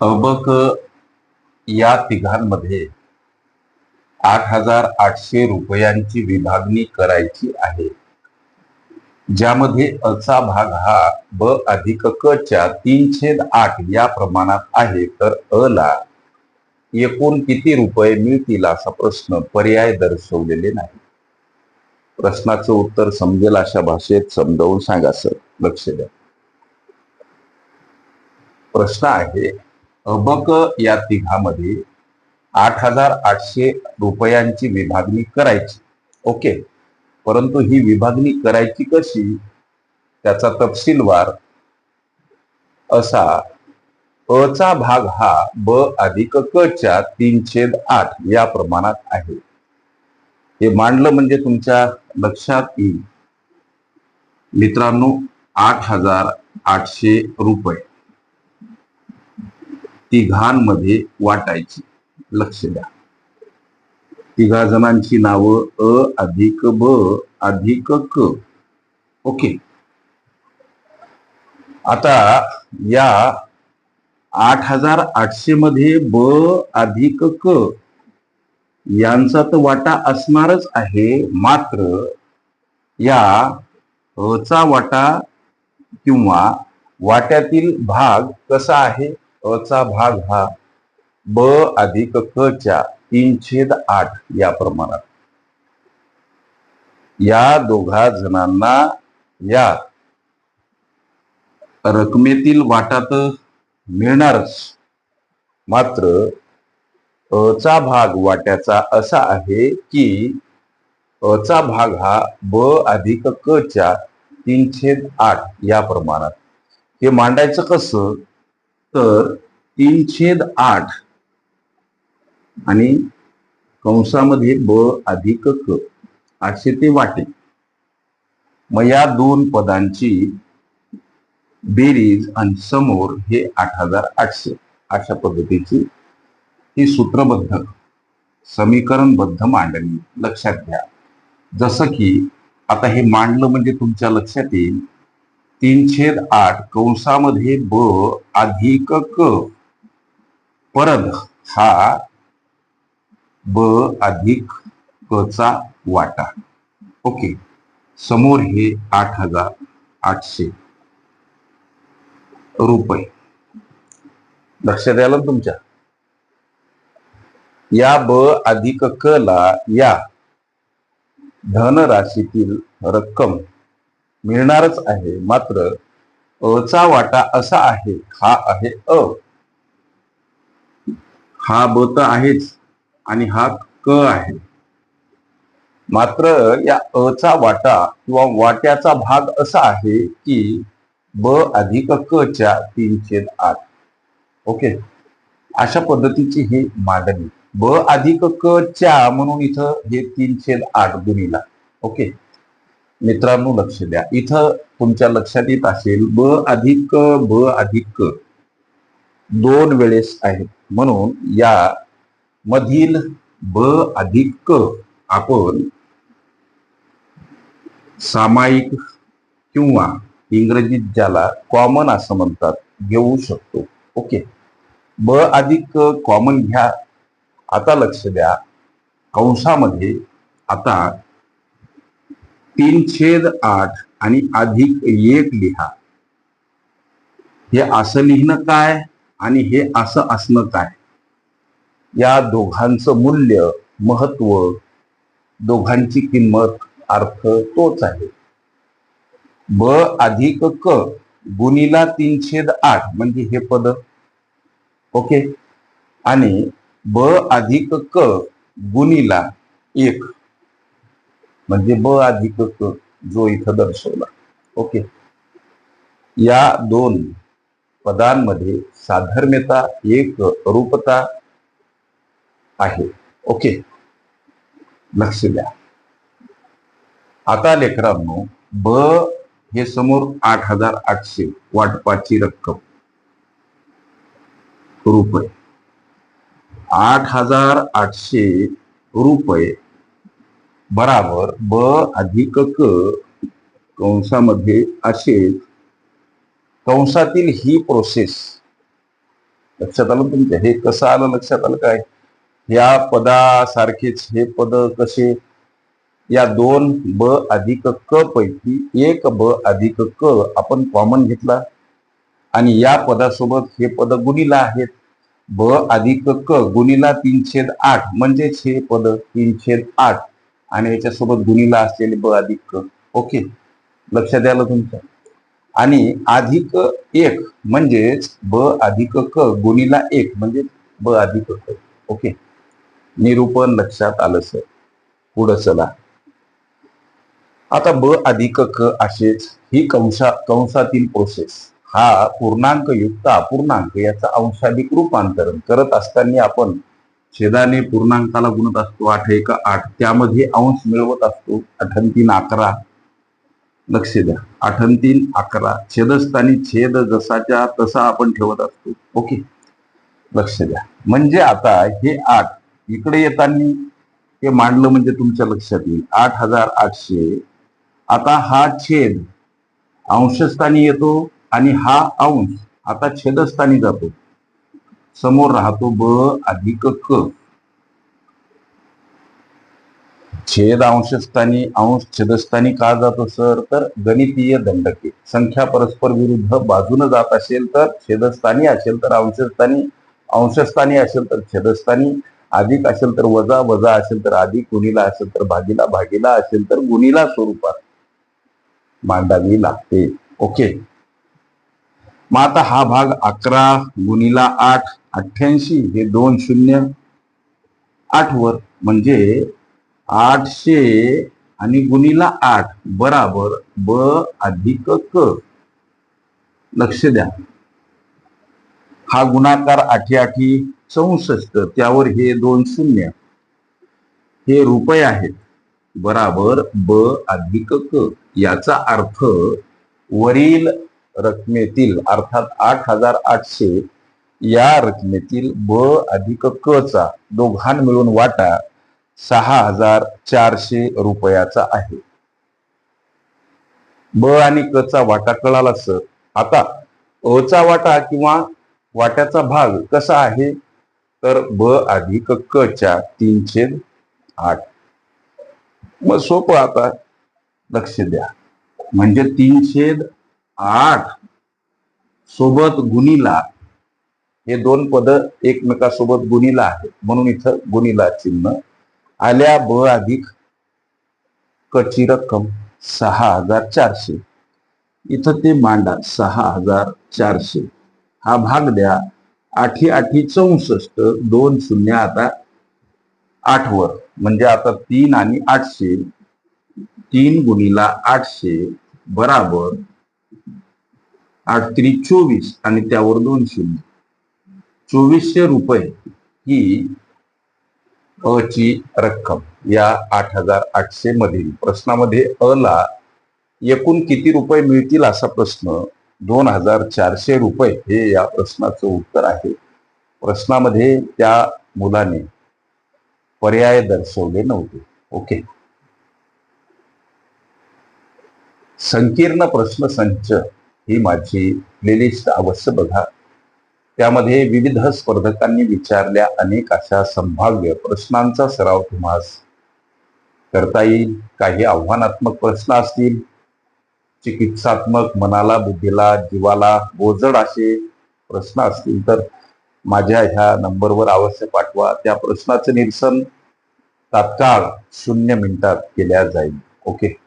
अबक या तिघांमध्ये आठ हजार आठशे रुपयांची विभागणी करायची आहे. ज्यामध्ये अचा भाग हा ब अधिक क च्या तीन छेद आठ या प्रमाणात आहे तर अ ला एकूण किती रुपये मिळतील असा प्रश्न पर्याय दर्शवलेले नाही. प्रश्नाचं उत्तर समजेल अशा भाषेत समजावून सांगा सर. लक्ष द्या. प्रश्न आहे अबक या तिघामध्ये आठ हजार आठशे रुपयांची विभागणी करायची. ओके? परंतु ही विभागणी करायची कशी? त्याचा तपशीलवार असा अचा भाग हा ब अधिक क च्या तीन छेद आठ या प्रमाणात आहे. हे मांडलं म्हणजे तुमच्या लक्षात येईल. मित्रांनो आठ हजार आठशे रुपये. तिघांमध्ये वाटायची. लक्ष द्या. तिघा जणांची नावं अ अधिक ब अधिक क. ओके. आता या आठ हजार आठशे मध्ये ब अधिक क यांचा तर वाटा असणारच आहे. मात्र या अचा वाटा किंवा वाट्यातील भाग कसा आहे? अचा भाग हा ब अधिक क च्या तीन छेद आठ या प्रमाणात. या दोघा जणांना या रकमेतील वाटात मिळणारच. मात्र अचा भाग वाट्याचा असा आहे की अचा भाग हा ब अधिक क च्या तीन छेद आठ या प्रमाणात. हे मांडायचं कसं? तर तीन छेद आठ आणि कंसामध्ये ब अधिक क असे ते वाटे. मग या दोन पदांची बेरीज आणि समोर हे आठ हजार आठशे. अशा पद्धतीची ही सूत्रबद्ध समीकरणबद्ध मांडणी लक्षात घ्या. जसं की आता हे मांडलं म्हणजे तुमच्या लक्षात येईल. तीन छेद आठ. कंसामध्ये ब अधिक क. परत हा ब अधिक कचा वाटा. ओके. समोर हे आठ हजार आठशे रुपये. लक्षात आलं ना तुमच्या. या ब अधिक क ला या धनराशीतील रक्कम मिळणारच आहे. मात्र अचा वाटा असा आहे हा आहे अ. हा ब तर आहेच आणि हा क आहे. मात्र या अचा वाटा किंवा वाट्याचा भाग असा आहे की ब अधिक क च्या तीन छेद आठ. ओके? अशा पद्धतीची ही मांडणी. ब अधिक क च्या म्हणून इथं हे तीन छेद आठ गुणीला. ओके? मित्रांनो लक्ष द्या. इथं तुमच्या लक्षात येत असेल ब अधिक ब अधिक दोन वेळेस आहेत. म्हणून या मधील ब अधिक आपण सामायिक किंवा इंग्रजीत ज्याला कॉमन असं म्हणतात घेऊ शकतो. ओके? ब अधिक कॉमन घ्या. आता लक्ष द्या. कंसामध्ये आता तीन छेद आठ आणि अधिक एक लिहा. हे असं लिहिणं काय आणि हे असं असणं काय? या दोघांचं मूल्य महत्त्व दोघांची किंमत अर्थ तोच आहे. ब अधिक क गुणीला तीन छेद आठ म्हणजे हे पद. ओके? आणि ब अधिक क गुणीला एक. म्हणजे ब अधिक क जो इथं दर्शवला. ओके. या दोन पदांमध्ये साधर्म्यता एक रूपता आहे. ओके. लक्ष द्या. आता लेकरांनो ब हे समोर आठ हजार आठशे वाटपाची रक्कम. रुपये. आठ हजार आठशे रुपये बराबर ब अधिक क कंसामध्ये असेच कंसातील ही प्रोसेस लक्षात आलं तुमच्या? हे कसं आलं? लक्षात आलं काय? या पदासारखेच हे पद कसे? या दोन ब अधिक क पैकी एक ब अधिक क आपण कॉमन घेतला. आणि या पदासोबत हे पद गुणीला आहेत. ब अधिक क गुणीला तीन छेद आठ. म्हणजेच हे पद तीन छेद आठ. आणि याच्यासोबत गुणीला असलेले ब अधिक. ओके? लक्षात द्यायला तुमचं? आणि अधिक एक म्हणजेच ब अधिक क गुणीला एक म्हणजे ब अधिक क. ओके? निरूपण लक्षात आलं सर. पुढं चला. आता ब अधिक क असेच ही कंसा कंसातील प्रोसेस हा पूर्णांक युक्त अपूर्णांक याचं अंशाधिक रूपांतरण करत असताना आपण छेदाने पूर्णांकाला गुणत असतो आठ एक आठ. त्यामध्ये अंश मिळवत असतो अठन तीन अकरा. लक्ष द्या. आठन तीन अकरा. छेदस्थानी छेद जसाच्या तसा आपण ठेवत असतो. ओके? लक्ष द्या. म्हणजे आता हे आठ इकडे येताना हे मांडलं म्हणजे तुमच्या लक्षात येईल. आठ हजार आठशे. आता हा छेद अंशस्थानी येतो आणि हा अंश आता छेदस्थानी जातो. समोर राहतो ब अधिक क. छेद अंशस्थानी अंश छेदस्थानी का जातो सर? तर गणितीय दंडके. संख्या परस्पर विरुद्ध बाजून जात असेल तर छेदस्थानी असेल तर अंशस्थानी अंशस्थानी असेल तर छेदस्थानी अधिक असेल तर वजा वजा असेल तर अधिक गुणीला असेल तर भागीला भागीला असेल तर गुणीला स्वरूपात. मांडावी लागते. ओके. मग आता हा भाग अकरा गुणीला आठ अठ्ठ्याऐंशी हे दोन शून्य आठवर म्हणजे आठशे आणि गुणीला आठ बराबर ब अधिक क. लक्ष द्या. हा गुणाकार आठी आठी चौसष्ट त्यावर हे दोन शून्य. हे रुपये आहेत. बराबर ब अधिक क. याचा अर्थ वरील रकमेतील अर्थात आठ हजार आठशे या रकमेतील ब अधिक क चा दोघां मिळून वाटा सहा हजार चारशे रुपयाचा आहे. ब आणि क चा वाटा कळाला सर. आता अ चा वाटा किंवा वाट्याचा भाग कसा आहे? तर ब अधिक क च्या तीनशे आठ. मग सोपं आता. लक्ष द्या. म्हणजे तीनशे आठ सोबत गुणीला हे दोन पद एकमेकासोबत गुणीला आहेत. म्हणून इथं गुणीला चिन्ह. आल्या ब अधिक कची रक्कम सहा हजार चारशे. इथं ते मांडा सहा हजार चारशे. हा भाग द्या. आठी आठी चौसष्ट दोन शून्य आता आठवर म्हणजे आता तीन आणि आठशे. तीन गुणीला आठशे बराबर आठ त्री चोवीस आणि त्यावर दोन शून्य. चोवीसशे रुपये ही अ ची रक्कम या आठ हजार आठशे मधील प्रश्नामध्ये अ ला एकूण किती रुपये मिळतील असा प्रश्न दोन हजार चारशे रुपये हे या प्रश्नाचं उत्तर आहे. प्रश्नामध्ये त्या मुलाने पर्याय दर्शवले नव्हते. ओके. संकीर्ण प्रश्न संच ही माझी प्लेलिस्ट अवश्य बघा. त्यामध्ये विविध स्पर्धकांनी विचारल्या अनेक अशा संभाव्य प्रश्नांचा सराव तुम्हास करता येईल. काही आव्हानात्मक प्रश्न असतील. चिकित्सात्मक मनाला बुद्धीला जीवाला बोजड असे प्रश्न असतील तर माझ्या ह्या नंबरवर अवश्य पाठवा. त्या प्रश्नाचं निरसन तात्काळ शून्य मिनिटात केल्या जाईल. ओके.